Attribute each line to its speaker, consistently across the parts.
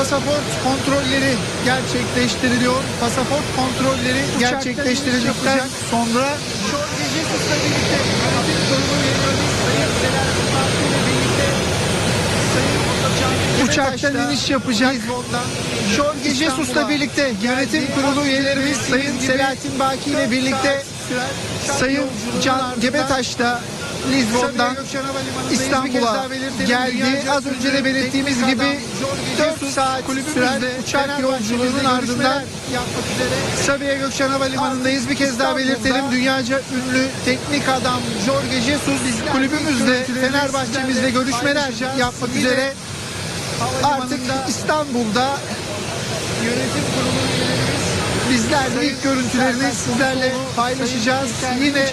Speaker 1: pasaport kontrolleri gerçekleştiriliyor. Pasaport kontrolleri gerçekleştirildikten sonra Jorge Jesus'la birlikte Sayın Baki ile birlikte uçaktan iniş yapacak. Jorge Jesus'la birlikte yönetim kurulu üyelerimiz Sayın Selahattin Baki ile birlikte Sayın Can Gebetaş da Lizbon'dan İstanbul'a geldi. Az önce de belirttiğimiz gibi 4 saat süren uçak yolculuğunun ardından Sabiha Gökçen Havalimanı'ndayız. Bir kez daha belirtelim. Dünyaca ünlü teknik adam Jorge Jesus kulübümüzle Fenerbahçemizle görüşmeler yapmak üzere artık İstanbul'da yönetim kurulu üyelerimiz bizler de ilk görüntülerini sizlerle paylaşacağız. Yine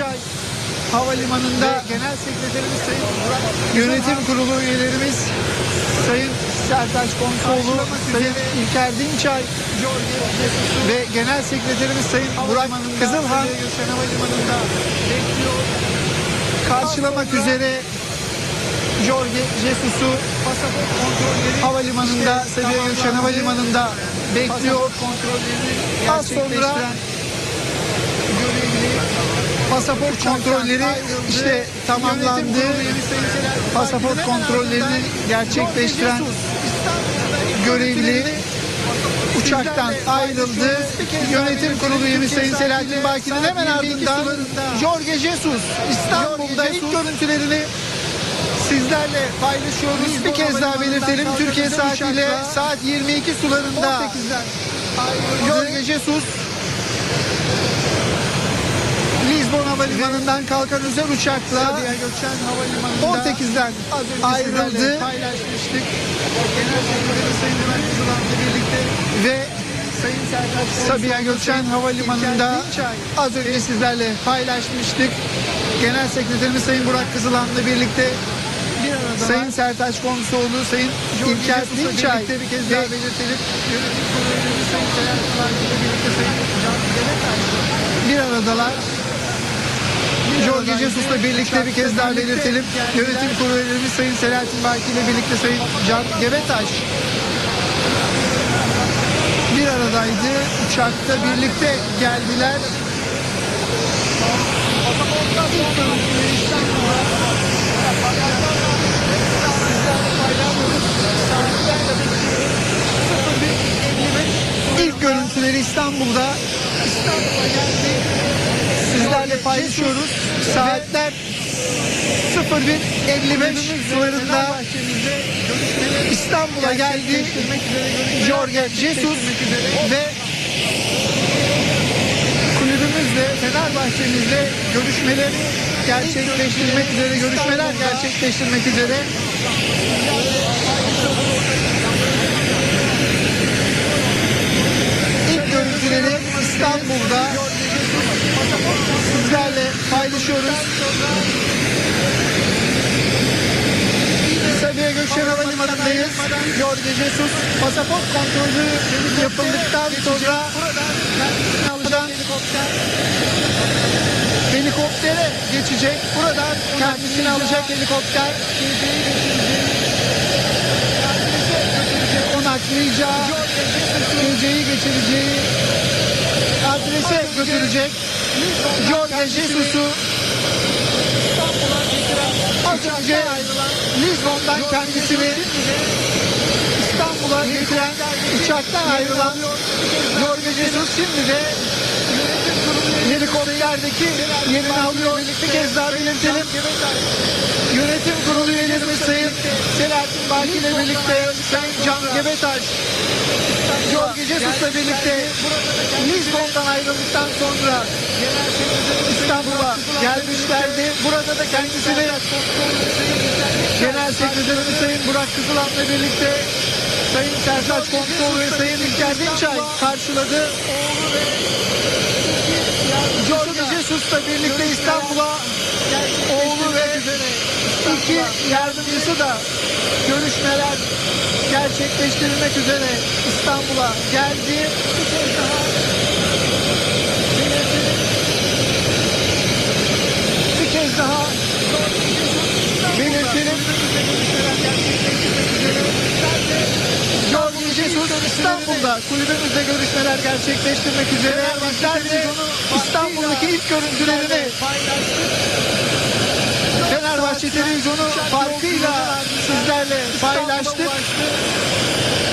Speaker 1: havalimanında genel sekreterimiz Sayın Burak yönetim kurulu üyelerimiz Sayın Sertaç Konsoğlu, Sayın İlker Dinçay ve genel sekreterimiz Sayın Burak Kızılhan. Karşılamak üzere Jorge Jesus'u havalimanında Sabiha Gökçen Havalimanı'nda bekliyor. Az sonra pasaport kontrolleri işte tamamlandı. Pasaport kontrollerini gerçekleştiren görevli uçaktan ayrıldı. Yönetim kurulu üyemiz Sayın Selahattin Baki'nin hemen ardından Jorge Jesus İstanbul'da ilk görüntülerini sizlerle paylaşıyoruz. Bir kez daha belirtelim. Türkiye saatiyle saat 22 sularında Jorge Jesus Havalimanı'ndan kalkan özel uçakla Portekiz'den ayrıldı. Paylaşmıştık. Genel Sekreteri Sayın Murat Kızılan'la birlikte ve Sayın Sertaç Sabiha Gökçen Havalimanı'nda az önce sizlerle paylaşmıştık. Genel Sekreterimiz Sayın Burak Kızılan'la birlikte Sayın Sertaç Konsoğlu, Sayın İlker Dinçay bir kez daha belirtelim. Yönetim kurulu Sayın Baki ile birlikte Sayın Can Demirtaş bir aradalar. Jorge Jesus'la birlikte bir kez daha belirtelim. Yönetim kurulu Sayın Selahattin Baki ile birlikte Sayın Can Gebetaş bir aradaydı. Uçakta birlikte geldiler. İlk görüntüleri İstanbul'da. İstanbul'a geldik. Sizlerle paylaşıyoruz. Saatler 01.55 sularında İstanbul'a geldi. Jorge Jesus ve kulübümüzle, Fenerbahçe'mizle görüşmeleri gerçekleştirmek üzere, görüşmeler gerçekleştirmek üzere İlk görüntüleri İstanbul'da sizlerle paylaşıyoruz. Sabiha Gökçen Havalimanı'ndayız. Jorge Jesus pasaport kontrolü yapıldıktan sonra buradan helikoptere geçecek. Buradan kendisini alacak helikopter. Konaklayacağı, geceyi geçireceği adrese götürecek. Jorge Jesus'u az önce Lisbon'dan kendisini İstanbul'a getiren uçaktan ayrılan Jorge Jesus şimdi de helikopterdeki yerini alıyor. Bir kez daha belirtelim. Yönetim kurulu üyelerimiz Sayın Selahattin Baki ile birlikte Sayın Can Gebetaş Jorge Jesus'la birlikte Lisbon'dan ayrıldıktan sonra İstanbul'a gelmişlerdi. Burada da kendisini Genel Sekreterimiz Sayın Burak Kızılan'la birlikte Sayın Sertaç Kontoğlu ve Sayın İlker Dinçay karşıladı. Jorge Jesus'la birlikte İstanbul'a oğlu ve iki yardımcısı da görüşmeler gerçekleştirilmek üzere İstanbul'a geldi. Bir kez daha belirtelim. Jorge Jesus İstanbul'da kulübümüzle görüşmeler gerçekleştirmek üzere bizler de İstanbul'daki ilk görüntülerini Fenerbahçe televizyonu farkıyla sizlerle paylaştık.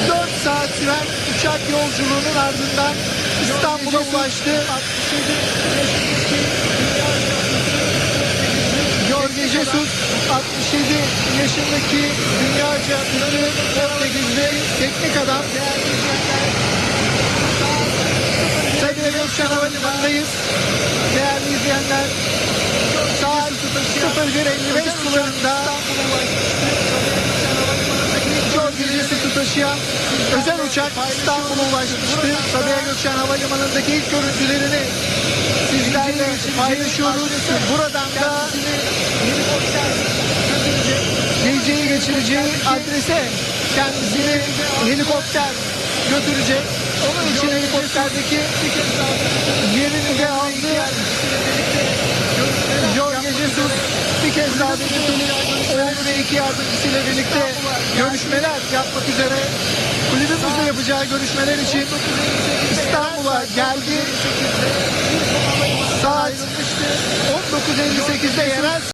Speaker 1: 4 saat süren uçak yolculuğunun ardından İstanbul'a ulaştı. Jorge Jesus 67 yaşındaki dünyaca ünlü Portekizli teknik adam. Sabiha Gökçen Havalimanı'ndayız. Değerli izleyenler saat 01.55 sularında Jorge Jesus'u taşıyan özel uçak İstanbul'a ulaşmıştı. Sabiha Gökçen Havalimanı'ndaki ilk görüntülerini sizlerle paylaşıyoruz. Buradan da geleceği geçireceği adrese kendisini helikopter götürecek. Onun için helikopterdeki yerini de aldı. Jorge Jesus bir kez daha belirtelim. Oğlu ve iki yardımcısıyla birlikte görüşmeler yapmak üzere kulübümüzle yapacağı görüşmeler için İstanbul'a geldi. Saat 19.58'de yerel